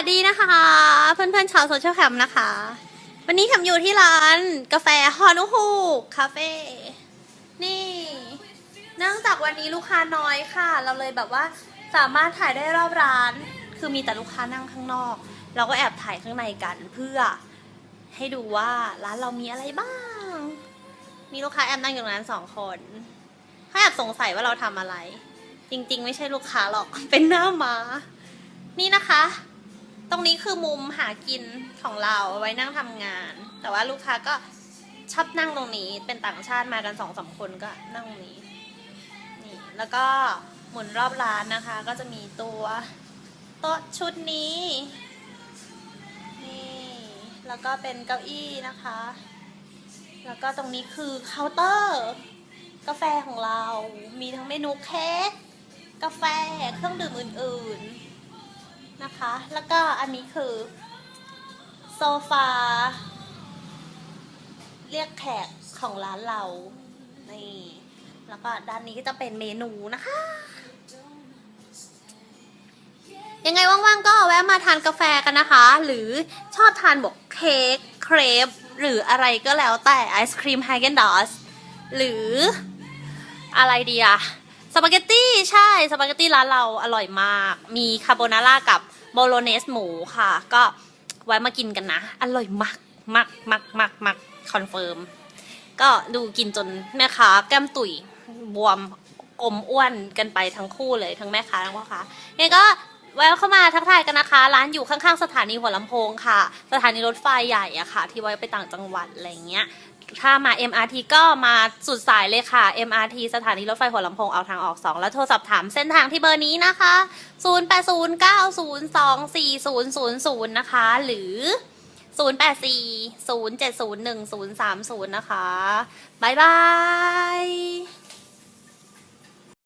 วัสดีนะคะ เพื่อนๆชาวโซเชียลแคมนะคะ วันนี้แคมอยู่ที่ร้านกาแฟฮอนุฮูกคาเฟ่นี่เนื่องจากวันนี้ลูกค้าน้อยค่ะ เราเลยแบบว่าสามารถถ่ายได้รอบร้าน คือมีแต่ลูกค้านั่งข้างนอก เราก็แอบถ่ายข้างในกันเพื่อให้ดูว่าร้านเรามีอะไรบ้าง มีลูกค้าแอบนั่งอยู่ตรงนั้นสองคนเขาแอบสงสัยว่าเราทำอะไร จริง ๆ ไม่ใช่ลูกค้าหรอกเป็นหน้าม้านี่นะคะ ตรงนี้คือมุมหากินของเราไว้นั่งทำงาน แต่ว่าลูกค้าก็ชอบนั่งตรงนี้ เป็นต่างชาติมากันสองสามคนก็นั่งตรงนี้ นี่ แล้วก็หมุนรอบร้านนะคะ ก็จะมีตัวโต๊ะชุดนี้ นี่ แล้วก็เป็นเก้าอี้นะคะ แล้วก็ตรงนี้คือเคาน์เตอร์ กาแฟของเรา มีทั้งเมนูเค้ก กาแฟ เครื่องดื่มอื่นๆ นะคะ แล้วก็อันนี้คือโซฟา เรียกแขกของร้านเรา นี่ แล้วก็ด้านนี้ก็จะเป็นเมนูนะคะ ยังไงว่างๆก็แวะมาทานกาแฟกันนะคะ หรือชอบทานบอกเค้กเครปหรืออะไรก็แล้วแต่ไอศครีมไฮเกนดอสหรืออะไรดีอะสปาเกตตี้ ใช่สปาเกตตี้ร้านเราอร่อยมาก มีคาโบนาร่ากับโบโลเนสหมูค่ะ ก็ไว้มากินกันนะ อร่อยมากมากมากมากมากคอนเฟิร์มก็ดูกินจนแม่ค้าแก้มตุ๋ยบวมอมอ้วนกันไปทั้งคู่เลยทั้งแม่ค้าทั้งพ่อค้าเนี่ยก็ แวะเข้ามาทักทายกันนะคะ ร้านอยู่ข้างๆสถานีหัวลำโพงค่ะ สถานีรถไฟใหญ่อะค่ะ ที่ไว้ไปต่างจังหวัดอะไรเงี้ย ถ้ามา MRT ก็มาสุดสายเลยค่ะ MRT สถานีรถไฟหัวลำโพงเอาทางออก 2 แล้วโทรศัพท์ถามเส้นทางที่เบอร์นี้นะคะ 0809024000 นะคะ หรือ 0840701030 นะคะ บ๊ายบาย